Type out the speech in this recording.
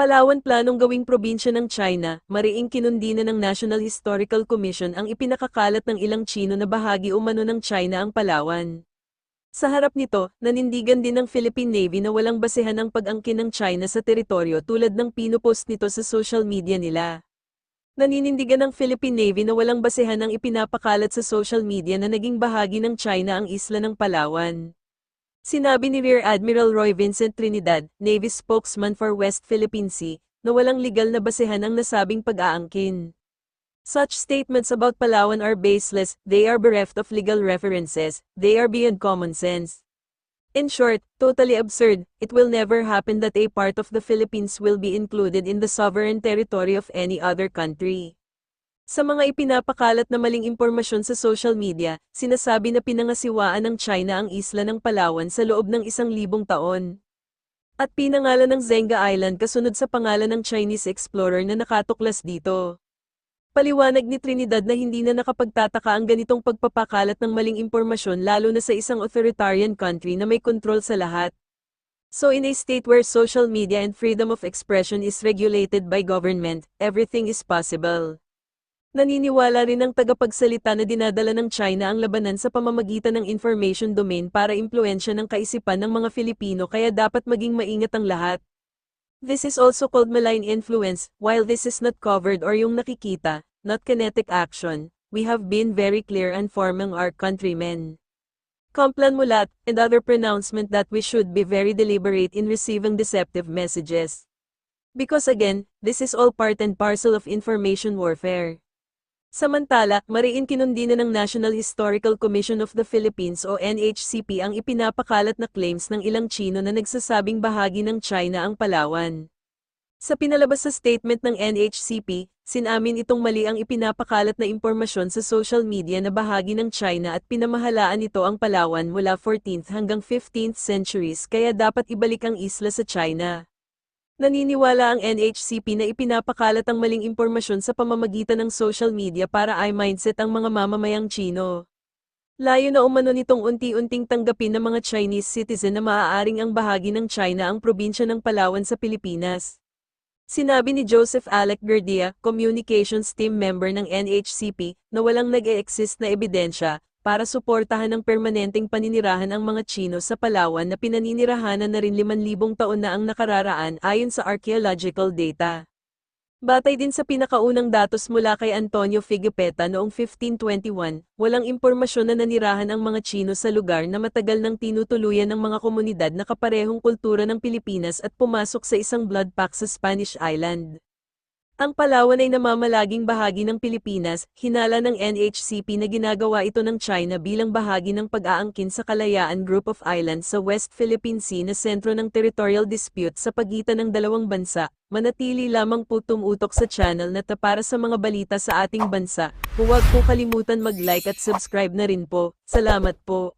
Palawan planong gawing probinsya ng China, mariing kinundi na ng National Historical Commission ang ipinakakalat ng ilang Chino na bahagi umano ng China ang Palawan. Sa harap nito, nanindigan din ng Philippine Navy na walang basehan ang pag-angkin ng China sa teritoryo tulad ng pinupost nito sa social media nila. Naninindigan ng Philippine Navy na walang basehan ang ipinapakalat sa social media na naging bahagi ng China ang isla ng Palawan. Sinabi ni Rear Admiral Roy Vincent Trinidad, Navy spokesman for West Philippine Sea, na walang legal na basehan ang nasabing pag-aangkin. Such statements about Palawan are baseless, they are bereft of legal references, they are beyond common sense. In short, totally absurd, it will never happen that a part of the Philippines will be included in the sovereign territory of any other country. Sa mga ipinapakalat na maling impormasyon sa social media, sinasabi na pinangasiwaan ng China ang isla ng Palawan sa loob ng isang libong taon. At pinangalan ng Zenga Island kasunod sa pangalan ng Chinese explorer na nakatuklas dito. Paliwanag ni Trinidad na hindi na nakapagtataka ang ganitong pagpapakalat ng maling impormasyon lalo na sa isang authoritarian country na may kontrol sa lahat. So in a state where social media and freedom of expression is regulated by government, everything is possible. Naniniwala rin ang tagapagsalita na dinadala ng China ang labanan sa pamamagitan ng information domain para impluensya ng kaisipan ng mga Filipino kaya dapat maging maingat ang lahat. This is also called malign influence, while this is not covered or yung nakikita, not kinetic action, we have been very clear and forming our countrymen. Komplan Mulat, and other pronouncement that we should be very deliberate in receiving deceptive messages. Because again, this is all part and parcel of information warfare. Samantala, mariin kinundi na ng National Historical Commission of the Philippines o NHCP ang ipinapakalat na claims ng ilang Chino na nagsasabing bahagi ng China ang Palawan. Sa pinalabas sa statement ng NHCP, sinamin itong mali ang ipinapakalat na impormasyon sa social media na bahagi ng China at pinamahalaan nito ang Palawan mula 14th hanggang 15th centuries kaya dapat ibalik ang isla sa China. Naniniwala ang NHCP na ipinapakalat ang maling impormasyon sa pamamagitan ng social media para ay mindset ang mga mamamayang Chino. Layo na umano nitong unti-unting tanggapin ng mga Chinese citizen na maaaring ang bahagi ng China ang probinsya ng Palawan sa Pilipinas. Sinabi ni Joseph Alec Gardia, communications team member ng NHCP, na walang nag-e-exist na ebidensya, para suportahan ng permanenteng paninirahan ang mga Chino sa Palawan na pinaninirahanan na rin 5,000 taon na ang nakararaan ayon sa archaeological data. Batay din sa pinakaunang datos mula kay Antonio Figuepeta noong 1521, walang impormasyon na nanirahan ang mga Chino sa lugar na matagal nang tinutuluyan ng mga komunidad na kaparehong kultura ng Pilipinas at pumasok sa isang blood pact sa Spanish Island. Ang Palawan ay namamalaging bahagi ng Pilipinas, hinala ng NHCP na ginagawa ito ng China bilang bahagi ng pag-aangkin sa Kalayaan Group of Islands sa West Philippine Sea na sentro ng territorial dispute sa pagitan ng dalawang bansa. Manatili lamang po tumutok sa channel na para sa mga balita sa ating bansa. Huwag po kalimutan mag-like at subscribe na rin po. Salamat po.